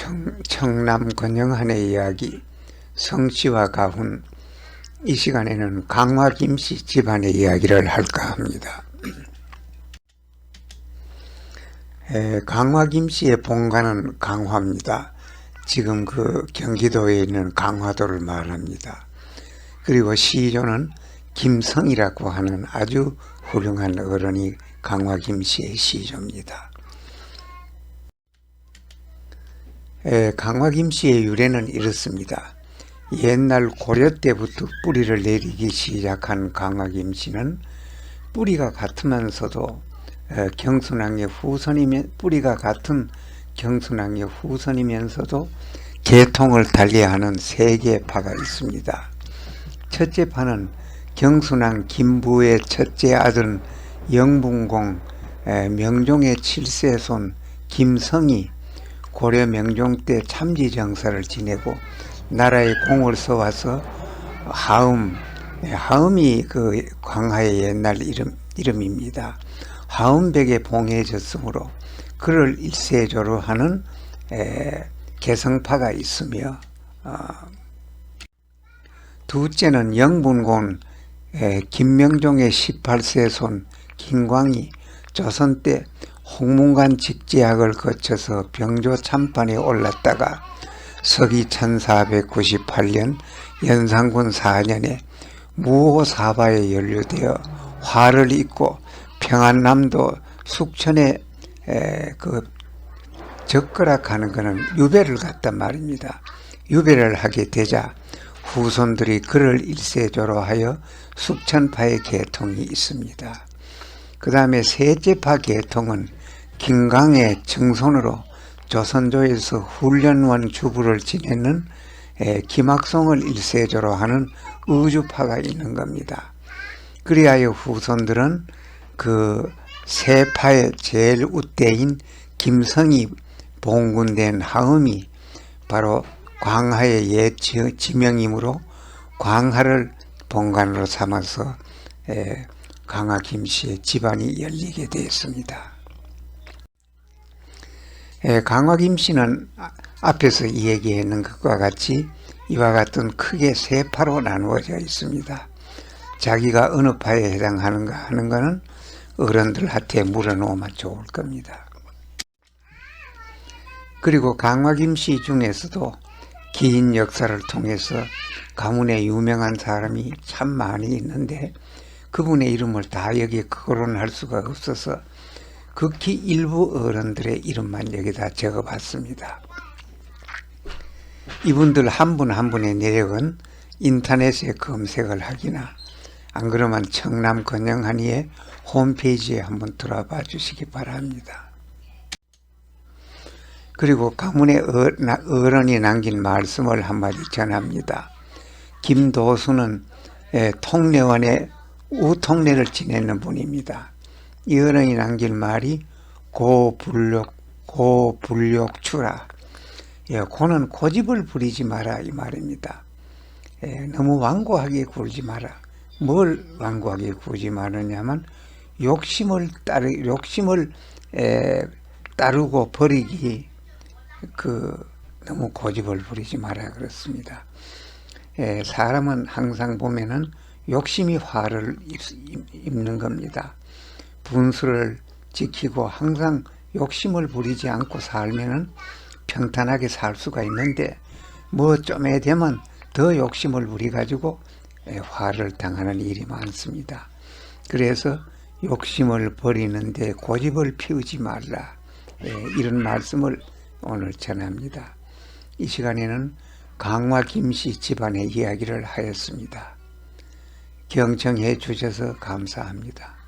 청, 청남 권영한의 이야기 성씨와 가훈 이 시간에는 강화 김씨 집안의 이야기를 할까 합니다. 에, 강화 김씨의 본가는 강화입니다. 지금 그 경기도에 있는 강화도를 말합니다. 그리고 시조는 김성이라고 하는 아주 훌륭한 어른이 강화 김씨의 시조입니다. 강화 김씨의 유래는 이렇습니다. 옛날 고려 때부터 뿌리를 내리기 시작한 강화 김씨는 뿌리가 같으면서도 에, 경순왕의 후손이면 뿌리가 같은 경순왕의 후손이면서도 계통을 달리하는 세 개의 파가 있습니다. 첫째 파는 경순왕 김부의 첫째 아들 영분공 에, 명종의 칠세손 김성이 고려 명종 때 참지 정사를 지내고 나라에 공을 써와서 하음 예, 하음이 그 광하의 옛날 이름 이름입니다. 하음백에 봉해졌으므로 그를 일세조로 하는 에, 개성파가 있으며 어, 둘째는 영분곤 에, 김명종의 18세 손 김광이 조선 때 홍문관 직제학을 거쳐서 병조 참판에 올랐다가 서기 1498년 연산군 4년에 무호사바에 연루되어 화를 입고 평안남도 숙천에 에, 그 적거락하는 것은 유배를 갔단 말입니다. 유배를 하게 되자 후손들이 그를 일세조로 하여 숙천파의 계통이 있습니다. 그 다음에 셋째파 계통은 김강의 정손으로 조선조에서 훈련원 주부를 지내는 에, 김학송을 일세조로 하는 의주파가 있는 겁니다. 그리하여 후손들은 그 세파의 제일 우대인 김성이 봉군된 하음이 바로 광하의 옛 지- 지명이므로 광하를 본관으로 삼아서 에, 강하 김씨의 집안이 열리게 되었습니다. 에, 강화 김 씨는 아- 앞에서 얘기했는 것과 같이 이와 같은 크게 세 파로 나누어져 있습니다. 자기가 어느 파에 해당하는가 하는 것은 어른들한테 물어놓으면 좋을 겁니다. 그리고 강화 김 씨 중에서도 긴 역사를 통해서 가문에 유명한 사람이 참 많이 있는데 그분의 이름을 다 여기에 거론할 수가 없어서 극히 일부 어른들의 이름만 여기다 적어봤습니다. 이분들 한 분한 분의 내력은 인터넷에 검색을 하기나 안 그러면 청남 건영한이의 홈페이지에 한번 들어봐 주시기 바랍니다. 그리고 가문의 어- 나- 어른이 남긴 말씀을 한마디 전합니다. 김도수는 예, 통례원의 우통례를 지내는 분입니다. 이 어른이 남긴 말이 고불욕 고불욕추라. 예, 고는 고집을 부리지 마라 이 말입니다. 예, 너무 완고하게 굴지 마라. 뭘 완고하게 굴지 말느냐면 욕심을 따르 욕심을 에, 따르고 버리기 그 너무 고집을 부리지 마라 그렇습니다. 에, 사람은 항상 보면은 욕심이 화를 입- 입는 겁니다. 분수를 지키고 항상 욕심을 부리지 않고 살면은 평탄하게 살 수가 있는데 뭐 좀에 되면 더 욕심을 부리 가지고 에, 화를 당하는 일이 많습니다. 그래서 욕심을 버리는데 고집을 피우지 말라 에, 이런 말씀을 오늘 전합니다. 이 시간에는 강화 김씨 집안의 이야기를 하였습니다. 경청해 주셔서 감사합니다.